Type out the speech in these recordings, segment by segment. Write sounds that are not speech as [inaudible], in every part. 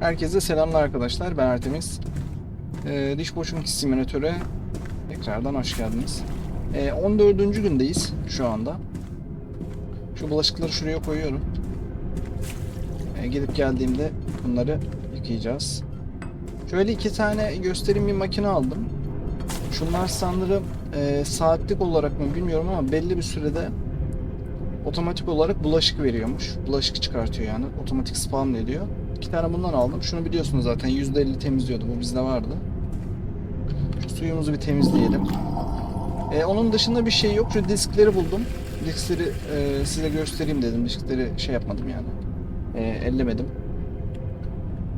Herkese selamlar arkadaşlar. Ben Artemis. Ee, Diş Boşluk Simülatör'e tekrardan hoş geldiniz. Ee, 14. gündeyiz şu anda. Şu bulaşıkları şuraya koyuyorum. Ee, gidip geldiğimde bunları yıkayacağız. Şöyle iki tane göstereyim bir makine aldım. Şunlar sanırım e, saatlik olarak mı bilmiyorum ama belli bir sürede otomatik olarak bulaşık veriyormuş. Bulaşık çıkartıyor yani. Otomatik spam ediyor. İki tane bundan aldım. Şunu biliyorsunuz zaten %50 temizliyordu. Bu bizde vardı. Şu suyumuzu bir temizleyelim. Ee, onun dışında bir şey yok. Şu diskleri buldum. Diskleri e, size göstereyim dedim. Diskleri şey yapmadım yani. E, ellemedim.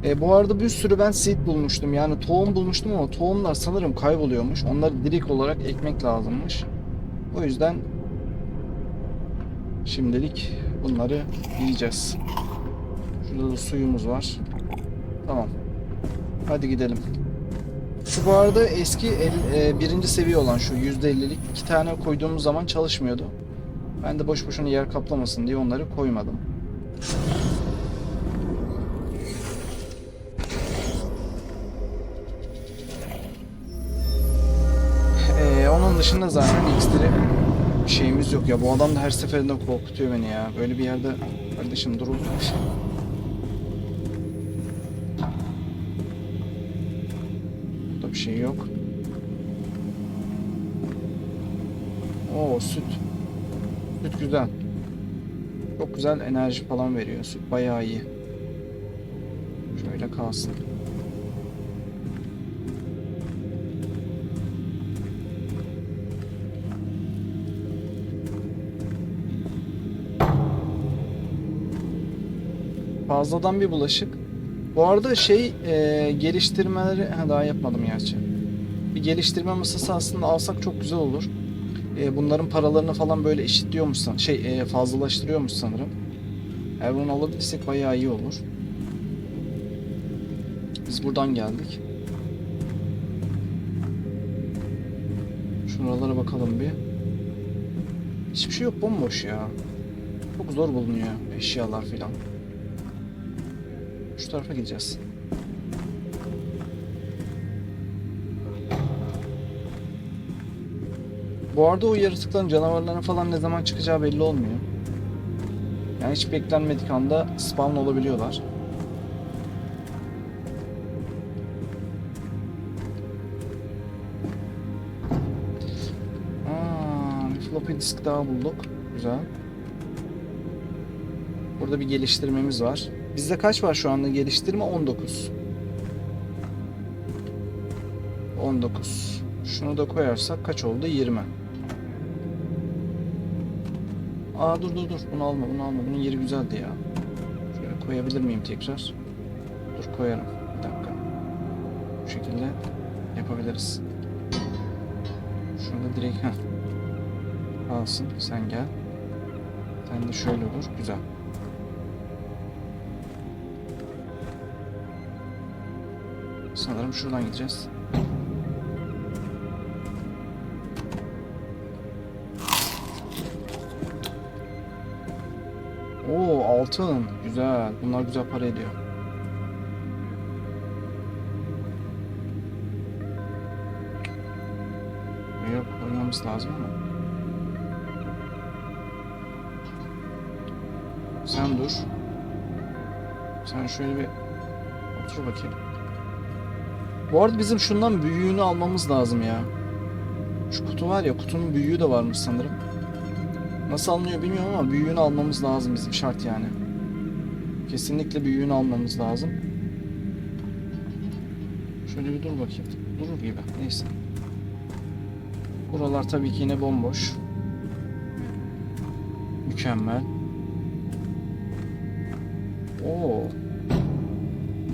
E, bu arada bir sürü ben seed bulmuştum. Yani tohum bulmuştum ama tohumlar sanırım kayboluyormuş. Onları direkt olarak ekmek lazımmış. O yüzden şimdilik bunları yiyeceğiz. Şurada da suyumuz var. Tamam. Hadi gidelim. Şu bu arada eski el- e, birinci seviye olan şu %50'lik iki tane koyduğumuz zaman çalışmıyordu. Ben de boş boşuna yer kaplamasın diye onları koymadım. Ee, onun dışında zaten iksiri bir şeyimiz yok ya. Bu adam da her seferinde korkutuyor beni ya. Böyle bir yerde kardeşim durul. Bir şey yok. Oo süt. Süt güzel. Çok güzel enerji falan veriyor. Süt bayağı iyi. Şöyle kalsın. Fazladan bir bulaşık. Bu arada şey e, geliştirmeleri ha, daha yapmadım gerçi. Bir geliştirme masası aslında alsak çok güzel olur. E, bunların paralarını falan böyle eşitliyormuş şey e, fazlalaştırıyormuş sanırım. Eğer bunu alabilirsek bayağı iyi olur. Biz buradan geldik. Şuralara bakalım bir. Hiçbir şey yok bomboş ya. Çok zor bulunuyor eşyalar filan. Şu tarafa gideceğiz. Bu arada o yaratıkların canavarların falan ne zaman çıkacağı belli olmuyor. Yani hiç beklenmedik anda spawn olabiliyorlar. Aa, bir floppy disk daha bulduk. Güzel. Burada bir geliştirmemiz var. Bizde kaç var şu anda geliştirme? 19. 19. Şunu da koyarsak kaç oldu? 20. Aa dur dur dur. Bunu alma bunu alma. Bunun yeri güzeldi ya. Şöyle koyabilir miyim tekrar? Dur koyarım. Bir dakika. Bu şekilde yapabiliriz. Şurada direkt heh. Alsın. Sen gel. Sen de şöyle olur. Güzel. Sanırım şuradan gideceğiz. Oo altın. Güzel. Bunlar güzel para ediyor. Yok koymamız lazım ama. Sen dur. Sen şöyle bir otur bakayım. Bu arada bizim şundan büyüğünü almamız lazım ya. Şu kutu var ya kutunun büyüğü de varmış sanırım. Nasıl alınıyor bilmiyorum ama büyüğünü almamız lazım bizim şart yani. Kesinlikle büyüğünü almamız lazım. Şöyle bir dur bakayım. Durur gibi. Neyse. Buralar tabii ki yine bomboş. Mükemmel. Oo.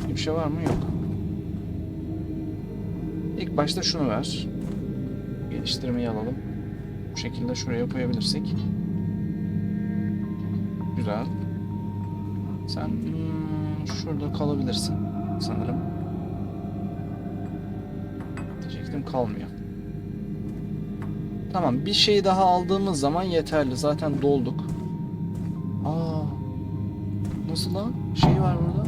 Bir şey var mı? Yok. Başta şunu ver. Geliştirmeyi alalım. Bu şekilde şuraya koyabilirsek. Güzel. Sen hmm, şurada kalabilirsin sanırım. Diyecektim kalmıyor. Tamam bir şey daha aldığımız zaman yeterli. Zaten dolduk. Aa. Nasıl lan? Şey var burada.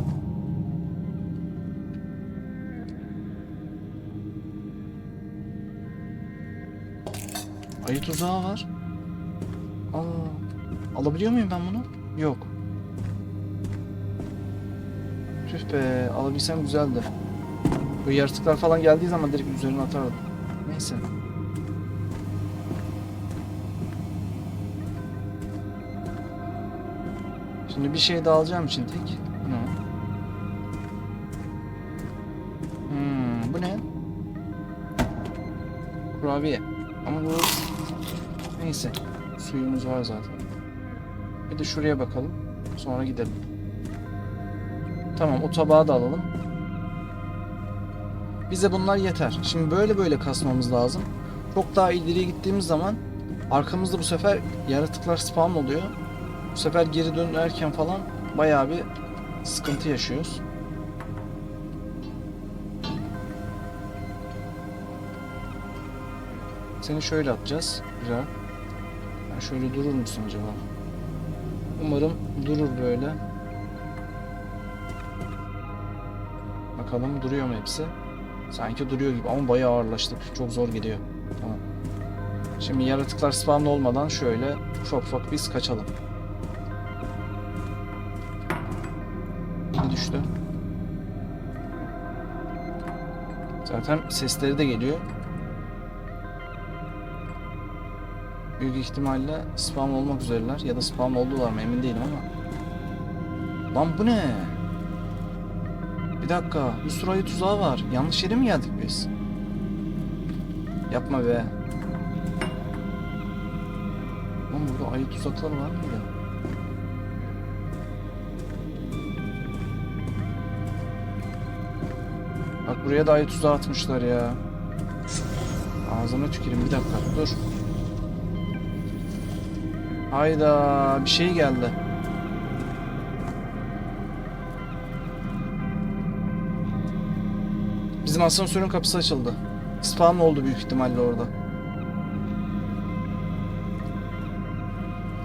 Ayı tuzağı var. Aa, alabiliyor muyum ben bunu? Yok. Tüh be, alabilsem güzeldi. Bu yaratıklar falan geldiği zaman direkt üzerine atardım. Neyse. Şimdi bir şey daha alacağım için tek. Ne? Hmm, bu ne? Kurabiye. Ama bu... Neyse. Suyumuz var zaten. Bir de şuraya bakalım. Sonra gidelim. Tamam o tabağı da alalım. Bize bunlar yeter. Şimdi böyle böyle kasmamız lazım. Çok daha ileriye gittiğimiz zaman arkamızda bu sefer yaratıklar spawn oluyor. Bu sefer geri dönerken falan bayağı bir sıkıntı yaşıyoruz. Seni şöyle atacağız. Güzel. Ben şöyle durur musun acaba? Umarım durur böyle. Bakalım duruyor mu hepsi? Sanki duruyor gibi ama bayağı ağırlaştık. Çok zor gidiyor. Tamam. Şimdi yaratıklar spawn olmadan şöyle ufak ufak biz kaçalım. Biri düştü. Zaten sesleri de geliyor. Büyük ihtimalle spam olmak üzereler ya da spam oldular mı emin değilim ama. Lan bu ne? Bir dakika, bir sürü tuzağı var. Yanlış yere mi geldik biz? Yapma be. Lan burada ayı tuzakları var mıydı? Bak buraya da ayı tuzağı atmışlar ya. Ağzına tüküreyim bir dakika dur. Hayda bir şey geldi. Bizim asansörün kapısı açıldı. Spawn oldu büyük ihtimalle orada.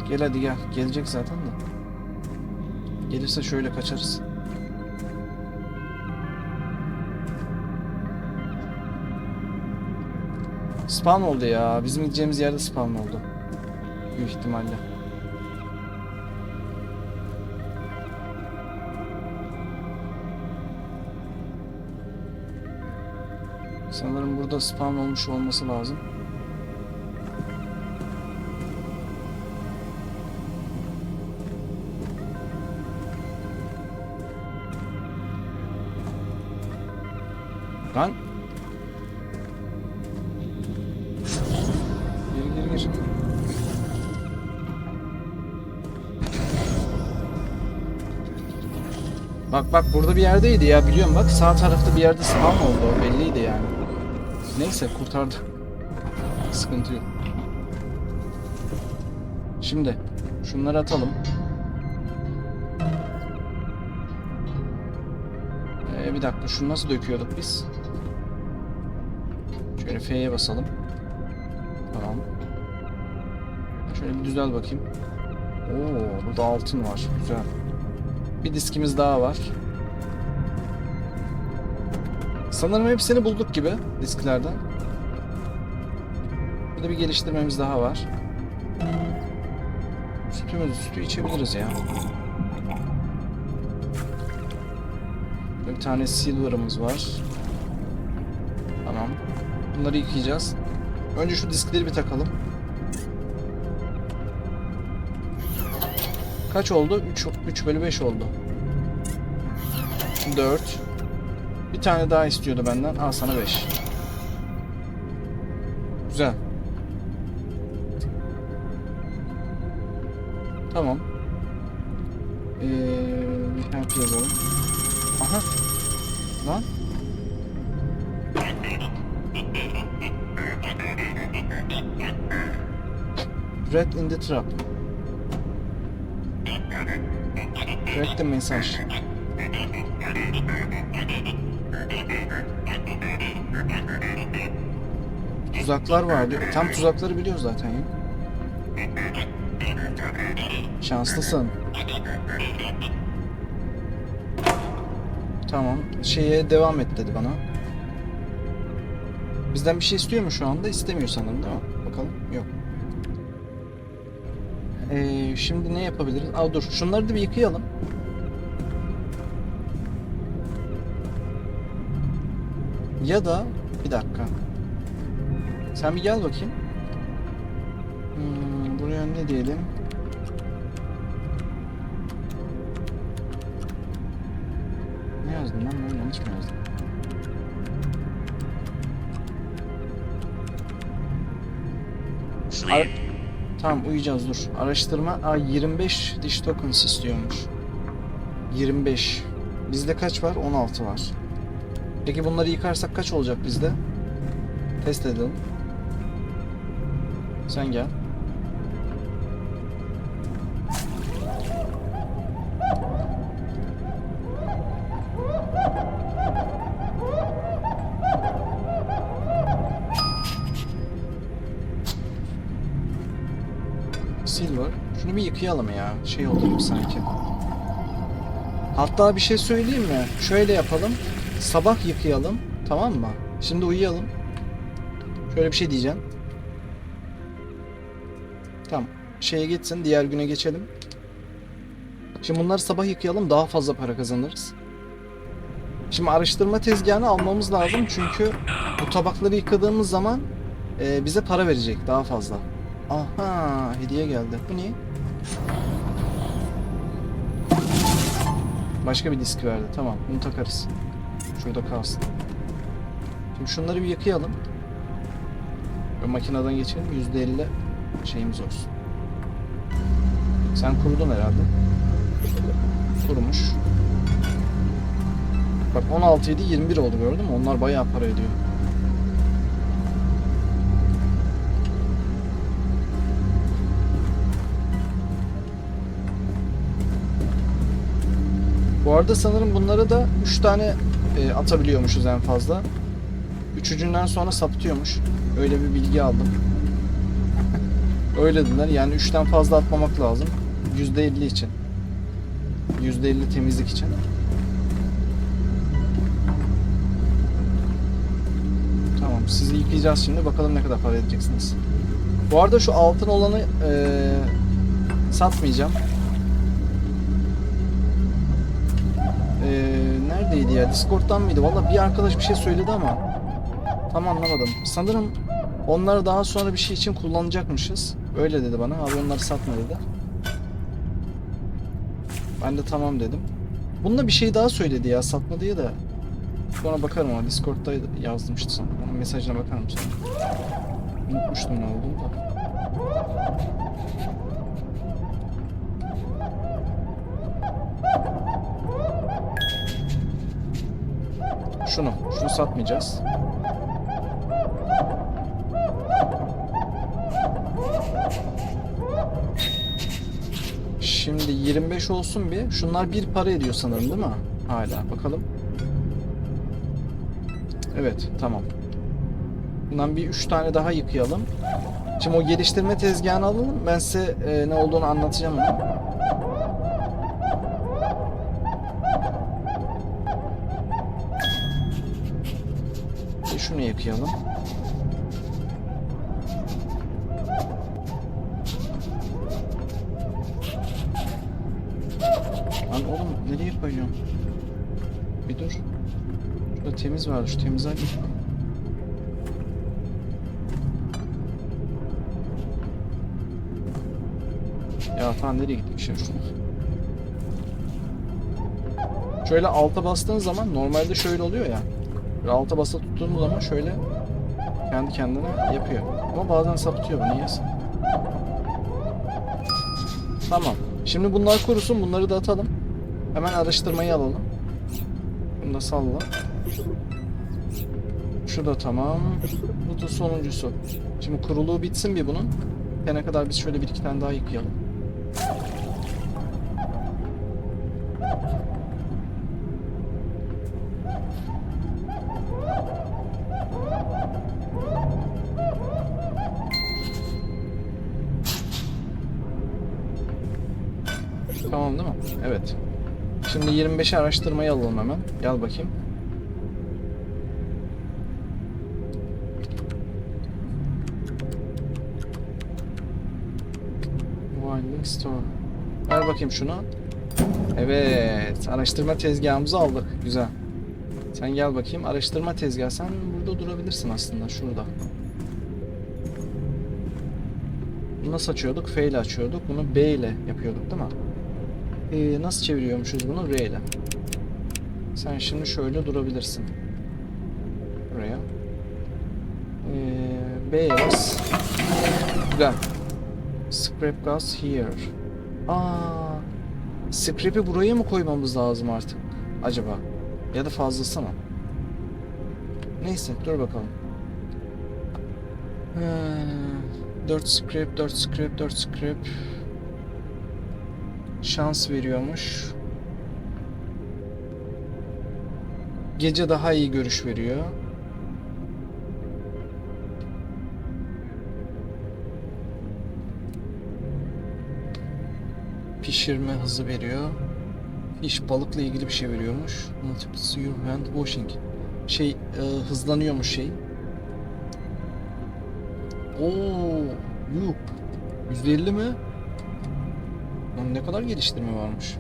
Gel hadi gel. Gelecek zaten de. Gelirse şöyle kaçarız. Spawn oldu ya. Bizim gideceğimiz yerde spawn oldu. Büyük ihtimalle. Sanırım burada spawn olmuş olması lazım. Lan. Bak bak burada bir yerdeydi ya biliyorum bak sağ tarafta bir yerde spawn oldu o belliydi yani. Neyse kurtardı. Sıkıntı yok. Şimdi şunları atalım. Ee, bir dakika şunu nasıl döküyorduk biz? Şöyle F'ye basalım. Tamam. Şöyle bir düzel bakayım. Oo, burada altın var. Güzel. Bir diskimiz daha var. Sanırım hepsini bulduk gibi disklerden. Bir de bir geliştirmemiz daha var. Sütümüzü sütü içebiliriz ya. Bir tane silver'ımız var. Tamam. Bunları yıkayacağız. Önce şu diskleri bir takalım. Kaç oldu? 3, 3 bölü 5 oldu. 4. Bir tane daha istiyordu benden. Al sana 5. Güzel. Tamam. Ee, help yazalım. Aha. Lan. Red in the trap. The mesaj. Tuzaklar var diyor. Tam tuzakları biliyoruz zaten ya. Şanslısın. Tamam. Şeye devam et dedi bana. Bizden bir şey istiyor mu şu anda? İstemiyor sanırım değil mi? Ee, şimdi ne yapabiliriz? Aa dur şunları da bir yıkayalım. Ya da bir dakika. Sen bir gel bakayım. Hmm, buraya ne diyelim? Ne yazdım lan ben yanlış mı yazdım? Sleep. Tamam uyuyacağız dur. Araştırma Aa, 25 diş tokens istiyormuş. 25. Bizde kaç var? 16 var. Peki bunları yıkarsak kaç olacak bizde? Test edelim. Sen gel. Silver. Şunu bir yıkayalım ya. Şey oldu sanki. Hatta bir şey söyleyeyim mi? Şöyle yapalım. Sabah yıkayalım. Tamam mı? Şimdi uyuyalım. Şöyle bir şey diyeceğim. Tamam. Şeye gitsin. Diğer güne geçelim. Şimdi bunları sabah yıkayalım. Daha fazla para kazanırız. Şimdi araştırma tezgahını almamız lazım. Çünkü bu tabakları yıkadığımız zaman e, bize para verecek daha fazla. Aha hediye geldi. Bu ne? Başka bir disk verdi. Tamam bunu takarız. Şurada kalsın. Şimdi şunları bir yıkayalım. Ve makineden geçelim. %50 şeyimiz olsun. Sen kurudun herhalde. Kurumuş. Bak 16 idi 21 oldu gördün mü? Onlar bayağı para ediyor. Bu arada sanırım bunları da 3 tane e, atabiliyormuşuz en fazla. Üçüncünden sonra sapıtıyormuş. Öyle bir bilgi aldım. Öyle dediler. Yani 3'ten fazla atmamak lazım. %50 için. %50 temizlik için. Tamam. Sizi yıkayacağız şimdi. Bakalım ne kadar para edeceksiniz. Bu arada şu altın olanı e, satmayacağım. Neredeydi ya? Discord'dan mıydı? Valla bir arkadaş bir şey söyledi ama tam anlamadım. Sanırım onları daha sonra bir şey için kullanacakmışız. Öyle dedi bana. Abi onları satma dedi. Ben de tamam dedim. Bununla bir şey daha söyledi ya satma diye de. Sonra bakarım ama Discord'da yazmıştı. Onun mesajına bakarım sonra. Unutmuştum ne olduğunu da. Şunu, şunu satmayacağız. Şimdi 25 olsun bir. Şunlar bir para ediyor sanırım değil mi? Hala bakalım. Evet tamam. Bundan bir 3 tane daha yıkayalım. Şimdi o geliştirme tezgahını alalım. Ben size e, ne olduğunu anlatacağım onu. Şunu yıkayalım. Lan oğlum nereye koyuyorsun? Bir dur. Şurada temiz vardı. Şu temiz hadi. Ya tamam nereye gittik şimdi? Şöyle alta bastığın zaman normalde şöyle oluyor ya. Alta basa tuttuğumuz zaman şöyle kendi kendine yapıyor. Ama bazen sapıtıyor bu niyeyse. Tamam. Şimdi bunlar kurusun. Bunları da atalım. Hemen araştırmayı alalım. Bunu da salla. Şu da tamam. Bu da sonuncusu. Şimdi kuruluğu bitsin bir bunun. Bitene kadar biz şöyle bir iki tane daha yıkayalım. Tamam değil mi? Evet. Şimdi 25'i araştırmayı alalım hemen. Gel bakayım. Bu Wildling Store. Ver bakayım şunu. Evet. Araştırma tezgahımızı aldık. Güzel. Sen gel bakayım. Araştırma tezgahı. Sen burada durabilirsin aslında. Şurada. Bunu nasıl açıyorduk? F ile açıyorduk. Bunu B ile yapıyorduk değil mi? Ee, nasıl çeviriyormuşuz bunu? R ile. Sen şimdi şöyle durabilirsin. Buraya. Ee, B'ye bas. Scrap gas here. Aa, scrap'i buraya mı koymamız lazım artık? Acaba? Ya da fazlası mı? Neyse dur bakalım. Ee, 4 scrap, 4 scrap, 4 scrap. Şans veriyormuş. Gece daha iyi görüş veriyor. Pişirme hızı veriyor. İş balıkla ilgili bir şey veriyormuş. Multiple your hand washing. Şey e, hızlanıyormuş şey. Oo, yuh. %50 mi? Lan ne kadar geliştirme varmış.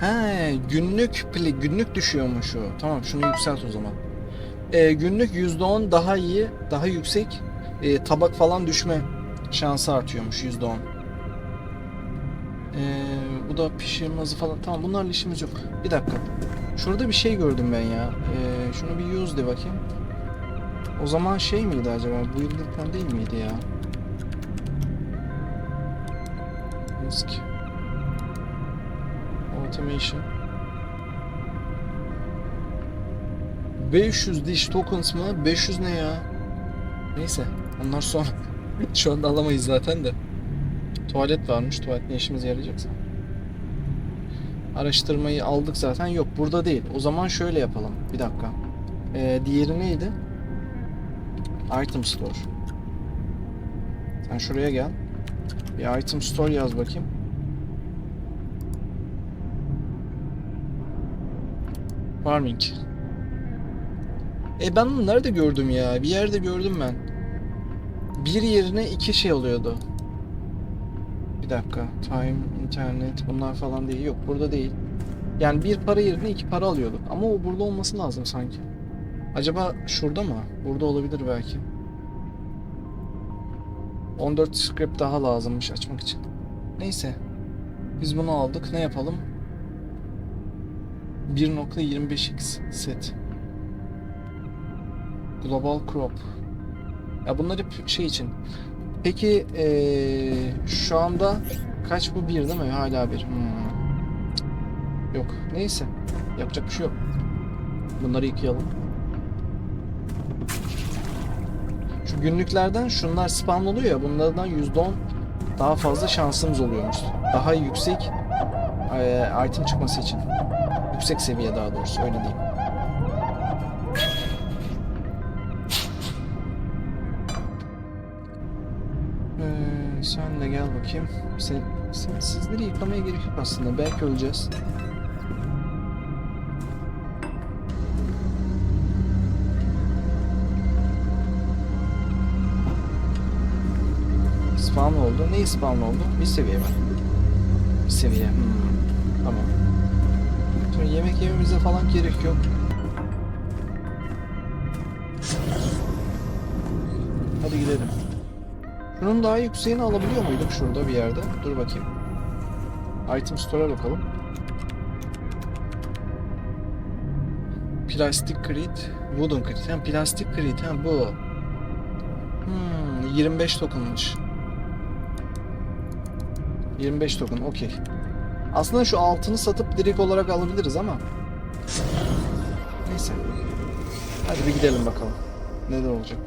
He, günlük pli, günlük düşüyormuş o. Tamam, şunu yükselt o zaman. Ee, günlük %10 daha iyi, daha yüksek e, tabak falan düşme şansı artıyormuş %10. Ee, bu da pişirme hızı falan. Tamam bunlarla işimiz yok. Bir dakika. Şurada bir şey gördüm ben ya. Ee, şunu bir use de bakayım. O zaman şey miydi acaba? Bu yıllıktan değil miydi ya? Risk. Automation. 500 dish tokens mı? 500 ne ya? Neyse. Onlar sonra. [laughs] Şu anda alamayız zaten de. Tuvalet varmış. Tuvalet ne işimize yarayacaksa. Araştırmayı aldık zaten. Yok burada değil. O zaman şöyle yapalım. Bir dakika. Ee, diğeri neydi? Item Store. Sen şuraya gel. Bir Item Store yaz bakayım. Farming. E ben bunu nerede gördüm ya? Bir yerde gördüm ben. Bir yerine iki şey oluyordu. Bir dakika. Time, internet bunlar falan değil. Yok burada değil. Yani bir para yerine iki para alıyorduk. Ama o burada olması lazım sanki. Acaba şurada mı? Burada olabilir belki. 14 script daha lazımmış açmak için. Neyse. Biz bunu aldık. Ne yapalım? 1.25x set. Global crop. Ya bunlar hep şey için. Peki eee, şu anda kaç bu bir değil mi? Hala bir. Hmm. Yok. Neyse. Yapacak bir şey yok. Bunları yıkayalım. Günlüklerden şunlar spam oluyor ya bunlardan %10 daha fazla şansımız oluyormuş. Daha yüksek eee, item çıkması için. Yüksek seviye daha doğrusu öyle diyeyim. Ee, sen de gel bakayım. Sen, sen, sizleri yıkamaya gerek yok aslında. Belki öleceğiz. Spawn oldu. Ne spawn oldu? Bir seviye mi? Bir seviye. Hmm. Tamam. Şimdi yemek yememize falan gerek yok. Hadi gidelim. Şunun daha yükseğini alabiliyor muyduk şurada bir yerde? Dur bakayım. Item Store'a bakalım. Plastik crit, wooden crit. Ha, plastik crit ha bu. Hmm, 25 tokenmış. 25 token okey. Aslında şu altını satıp direkt olarak alabiliriz ama. Neyse. Hadi bir gidelim bakalım. Neler olacak.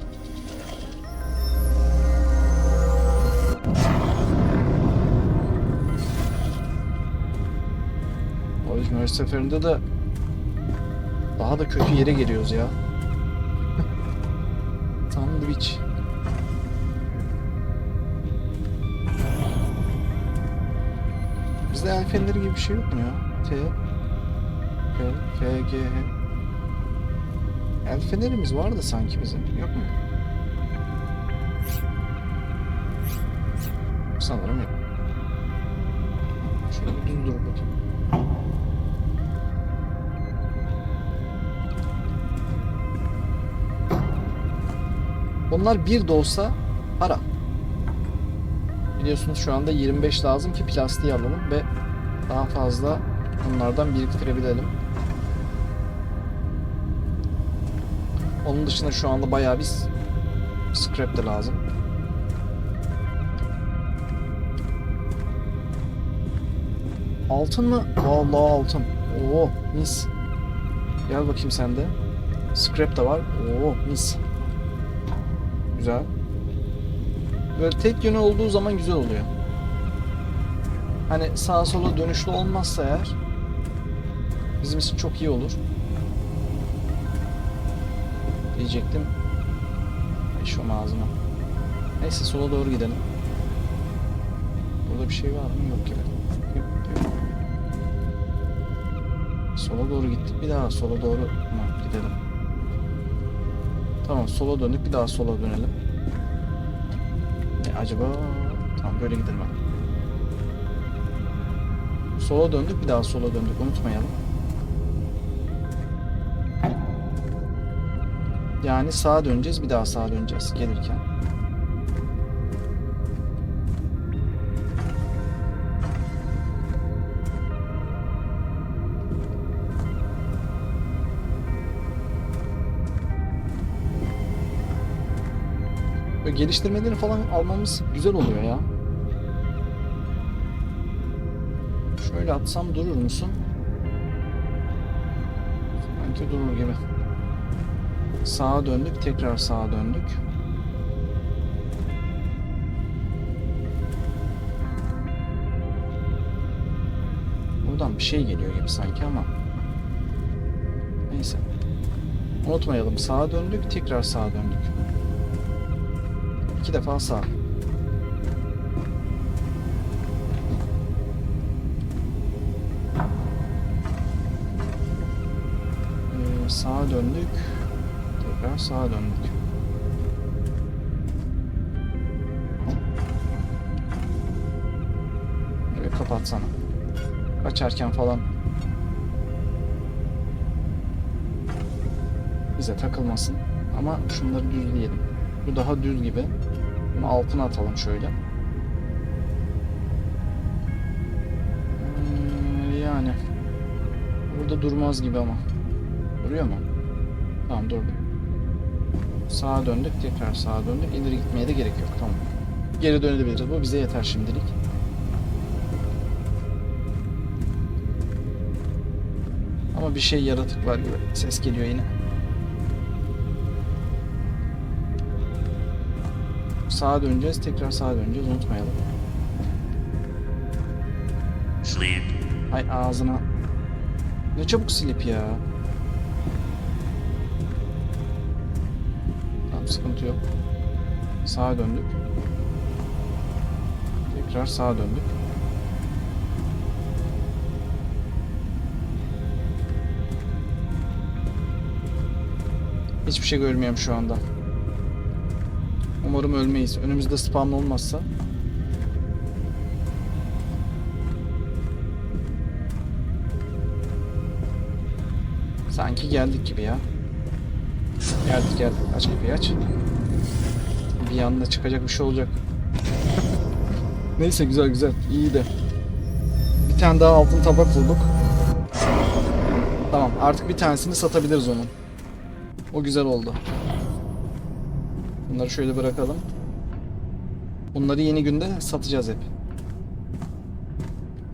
O yüzden her seferinde de daha da kötü yere geliyoruz ya. [laughs] Sandviç. Bizde fenleri gibi bir şey yok mu ya? T. P. F. G. H. El fenerimiz vardı sanki bizim. Yok mu? Sanırım yok. Şöyle bir düz dur bakayım. Onlar bir de olsa para. Biliyorsunuz şu anda 25 lazım ki plastiği alalım ve daha fazla bunlardan biriktirebilelim. Onun dışında şu anda bayağı bir scrap de lazım. Altın mı? Vallahi altın. Oo mis. Gel bakayım sen de. Scrap da var. Oo mis. Güzel. Böyle tek yönü olduğu zaman güzel oluyor. Hani sağa sola dönüşlü olmazsa eğer bizim için çok iyi olur. Diyecektim. Eş o ağzıma. Neyse sola doğru gidelim. Burada bir şey var mı? Yok gibi. Yok, yok. Sola doğru gittik. Bir daha sola doğru Tamam, gidelim. Tamam sola döndük. Bir daha sola dönelim. Acaba? Tamam böyle gidelim abi. Sola döndük. Bir daha sola döndük. Unutmayalım. Yani sağa döneceğiz. Bir daha sağa döneceğiz gelirken. Böyle geliştirmelerini falan almamız güzel oluyor ya. Şöyle atsam durur musun? Sanki durur gibi. Sağa döndük, tekrar sağa döndük. Buradan bir şey geliyor gibi sanki ama. Neyse. Unutmayalım sağa döndük, tekrar sağa döndük. İki defa sağ. Ee, sağa döndük. Tekrar sağa döndük. Böyle kapatsana. Kaçarken falan bize takılmasın. Ama şunları düzleyelim. Bu daha düz gibi. Bunu altına atalım şöyle. Hmm, yani. Burada durmaz gibi ama. Duruyor mu? Tamam durdu. Sağa döndük, tekrar sağa döndük. İleri gitmeye de gerek yok. Tamam. Geri dönebiliriz. Bu bize yeter şimdilik. Ama bir şey yaratık var gibi. Ses geliyor yine. Sağa döneceğiz, tekrar sağa döneceğiz. Unutmayalım. Sleep. Ay ağzına. Ne çabuk silip ya. Tamam sıkıntı yok. Sağa döndük. Tekrar sağa döndük. Hiçbir şey görmüyorum şu anda. Umarım ölmeyiz. Önümüzde spam olmazsa. Sanki geldik gibi ya. Geldik geldik. Aç kapıyı aç. Bir yanda çıkacak bir şey olacak. Neyse güzel güzel. İyi de. Bir tane daha altın tabak bulduk. Tamam artık bir tanesini satabiliriz onun. O güzel oldu. Bunları şöyle bırakalım. Bunları yeni günde satacağız hep.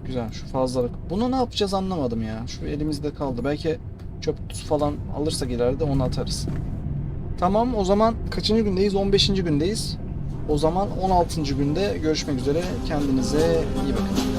Güzel şu fazlalık. Bunu ne yapacağız anlamadım ya. Şu elimizde kaldı. Belki çöp kutusu falan alırsak ileride onu atarız. Tamam o zaman kaçıncı gündeyiz? 15. gündeyiz. O zaman 16. günde görüşmek üzere. Kendinize iyi bakın.